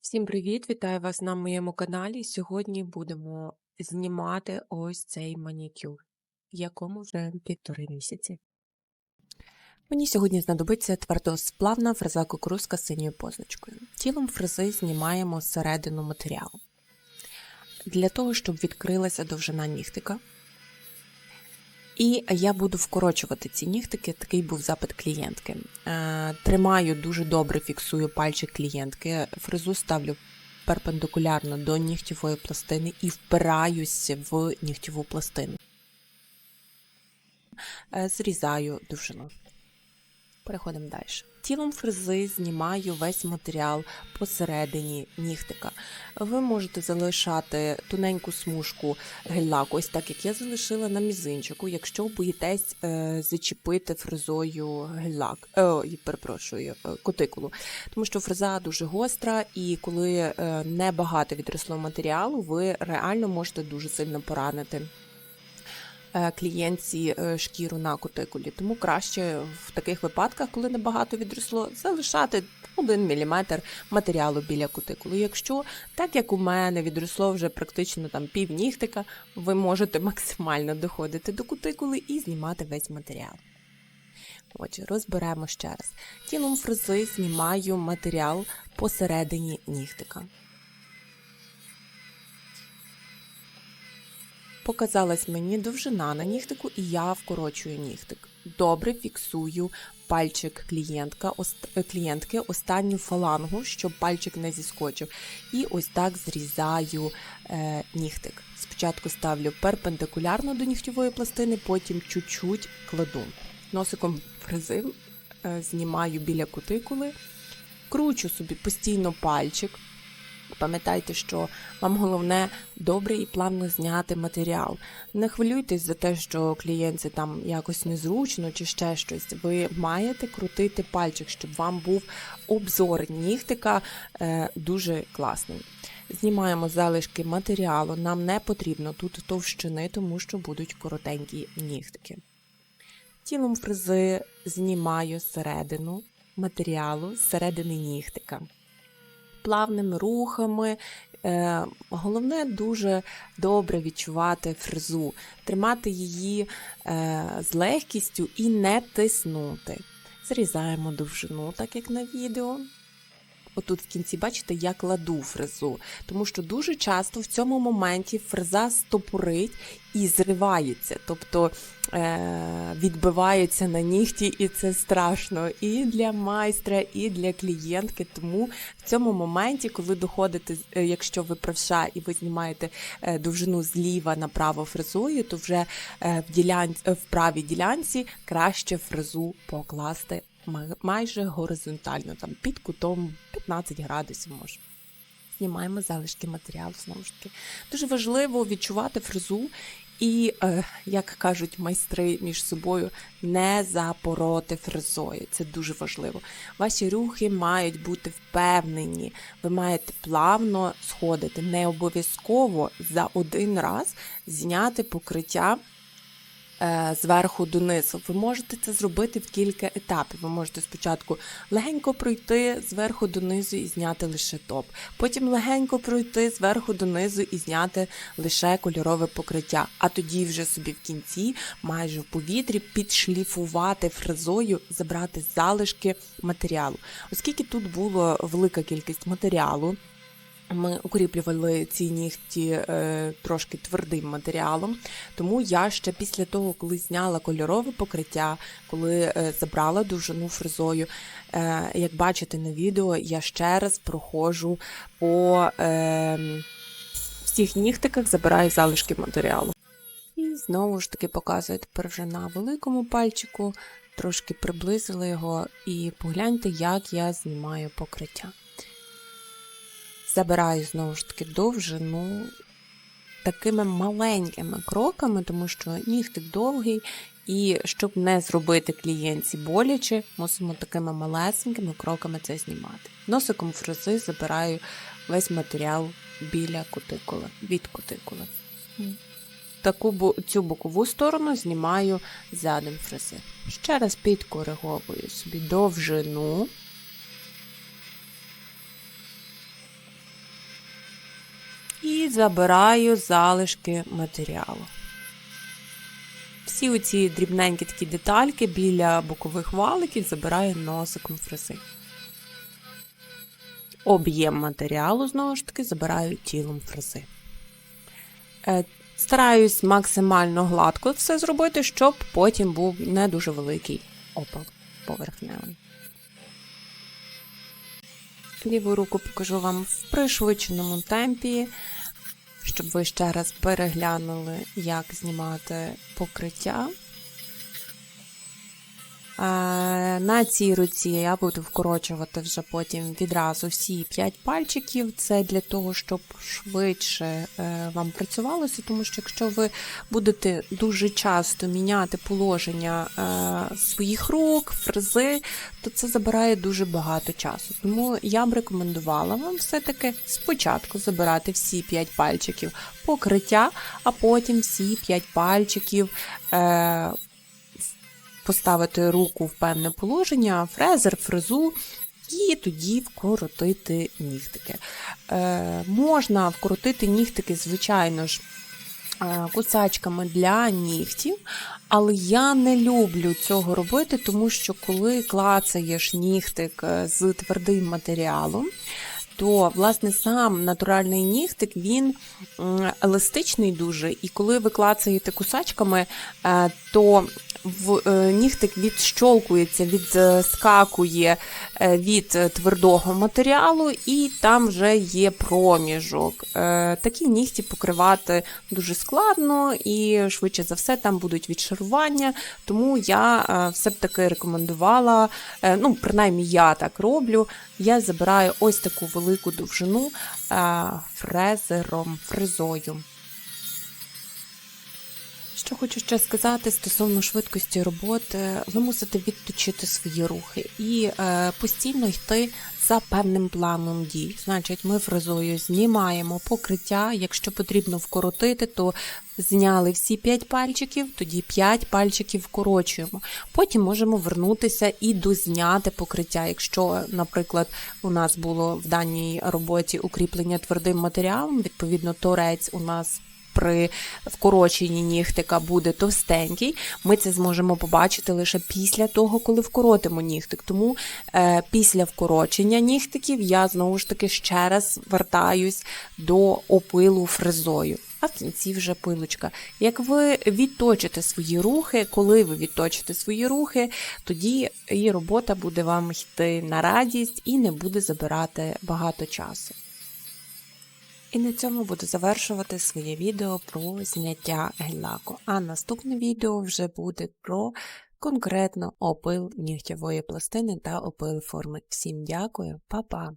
Всім привіт! Вітаю вас на моєму каналі. Сьогодні будемо знімати ось цей манікюр, якому вже півтори місяці. Мені сьогодні знадобиться твердосплавна фреза кукурузка з синьою позначкою. Тілом фрези знімаємо середину матеріалу. Для того, щоб відкрилася довжина нігтика. І я буду вкорочувати ці нігтики, такий був запит клієнтки. Е, Тримаю дуже добре, фіксую пальчик клієнтки, фрезу ставлю перпендикулярно до нігтєвої пластини і впираюся в нігтєву пластину. Е, Зрізаю довжину. Переходимо далі. Тілом фрези знімаю весь матеріал посередині нігтика. Ви можете залишати тоненьку смужку гель-лаку, ось так як я залишила на мізинчику, якщо боїтесь е, зачепити фрезою гель-лак, е, перепрошую, е, кутикулу. Тому що фреза дуже гостра, і коли е, небагато відросло матеріалу, ви реально можете дуже сильно поранити клієнтці е, шкіру на кутикулі. Тому краще в таких випадках, коли небагато відросло, залишати 1 мм матеріалу біля кутикули. Якщо, так як у мене, відросло вже практично там пів нігтика, ви можете максимально доходити до кутикули і знімати весь матеріал. Отже, розберемо ще раз. Тілом фрези знімаю матеріал посередині нігтика. Показалась мені довжина на нігтику, і я вкорочую нігтик. Добре фіксую пальчик клієнтка, е, клієнтки, останню фалангу, щоб пальчик не зіскочив. І ось так зрізаю е, нігтик. Спочатку ставлю перпендикулярно до нігтєвої пластини, потім чуть-чуть кладу. Носиком фрези е, знімаю біля кутикули, кручу собі постійно пальчик. Пам'ятайте, що вам головне добре і плавно зняти матеріал. Не хвилюйтесь за те, що клієнтці там якось незручно чи ще щось. Ви маєте крутити пальчик, щоб вам був обзор нігтика е, дуже класний. Знімаємо залишки матеріалу. Нам не потрібно тут товщини, тому що будуть коротенькі нігтики. Тілом фрези знімаю середину матеріалу з середини нігтика плавними рухами. Е, Головне дуже добре відчувати фрезу, тримати її е, з легкістю і не тиснути. Зрізаємо довжину, так як на відео. Отут в кінці, бачите, я кладу фрезу, тому що дуже часто в цьому моменті фреза стопорить і зривається, тобто е- відбивається на нігті, і це страшно і для майстра, і для клієнтки. Тому в цьому моменті, коли доходите, е, якщо ви правша і ви знімаєте е, довжину зліва направо фрезою, то вже в, ділян... в правій ділянці краще фрезу покласти майже горизонтально, там під кутом 15 градусів може. Знімаємо залишки матеріалу знову ж таки. Дуже важливо відчувати фрезу і, е, як кажуть майстри між собою, не запороти фрезою. Це дуже важливо. Ваші рухи мають бути впевнені. Ви маєте плавно сходити. Не обов'язково за один раз зняти покриття зверху донизу. Ви можете це зробити в кілька етапів. Ви можете спочатку легенько пройти зверху донизу і зняти лише топ. Потім легенько пройти зверху донизу і зняти лише кольорове покриття. А тоді вже собі в кінці, майже в повітрі, підшліфувати фрезою, забрати залишки матеріалу. Оскільки тут була велика кількість матеріалу. Ми укріплювали ці нігті е, трошки твердим матеріалом, тому я ще після того, коли зняла кольорове покриття, коли е, забрала довжину фрезою, е, як бачите на відео, я ще раз проходжу по е, всіх нігтиках, забираю залишки матеріалу. І знову ж таки показую тепер вже на великому пальчику, трошки приблизила його, і погляньте, як я знімаю покриття забираю знову ж таки довжину такими маленькими кроками, тому що нігтик довгий, і щоб не зробити клієнтці боляче, мусимо такими малесенькими кроками це знімати. Носиком фрези забираю весь матеріал біля кутикули, від кутикули. Таку цю бокову сторону знімаю задом фрези. Ще раз підкориговую собі довжину. Забираю залишки матеріалу. Всі оці дрібненькі такі детальки біля бокових валиків забираю носиком фрези. Об'єм матеріалу, знову ж таки, забираю тілом фрези. Е, Стараюсь максимально гладко все зробити, щоб потім був не дуже великий опал поверхневий. Ліву руку покажу вам в пришвидшеному темпі, щоб ви ще раз переглянули, як знімати покриття. Е, На цій руці я буду вкорочувати вже потім відразу всі 5 пальчиків. Це для того, щоб швидше е, вам працювалося, тому що якщо ви будете дуже часто міняти положення е, своїх рук, фрези, то це забирає дуже багато часу. Тому я б рекомендувала вам все-таки спочатку забирати всі 5 пальчиків покриття, а потім всі 5 пальчиків. Поставити руку в певне положення, фрезер, фрезу, і тоді вкоротити нігтики. Е, Можна вкоротити нігтики, звичайно ж, е, кусачками для нігтів, але я не люблю цього робити, тому що коли клацаєш нігтик е, з твердим матеріалом, то власне сам натуральний нігтик він еластичний дуже, і коли ви клацаєте кусачками, е, то в е, нігтик відщолкується, відскакує е, від твердого матеріалу, і там вже є проміжок. Такі нігті покривати дуже складно, і швидше за все там будуть відшарування. Тому я все б таки рекомендувала, ну, принаймні я так роблю. Я забираю ось таку велику довжину е, фрезером, фрезою. Що хочу ще сказати стосовно швидкості роботи, ви мусите відточити свої рухи і е, постійно йти за певним планом дій. Значить, ми фрезою знімаємо покриття. Якщо потрібно вкоротити, то зняли всі 5 пальчиків, тоді 5 пальчиків вкорочуємо. Потім можемо вернутися і дозняти покриття. Якщо, наприклад, у нас було в даній роботі укріплення твердим матеріалом, відповідно, торець у нас при вкороченні нігтика буде товстенький, ми це зможемо побачити лише після того, коли вкоротимо нігтик. Тому е, після вкорочення нігтиків я знову ж таки ще раз вертаюсь до опилу фрезою. А в кінці вже пилочка. Як ви відточите свої рухи, коли ви відточите свої рухи, тоді і робота буде вам йти на радість і не буде забирати багато часу. І на цьому буду завершувати своє відео про зняття гель-лаку. А наступне відео вже буде про конкретно опил нігтєвої пластини та опил форми. Всім дякую, па-па!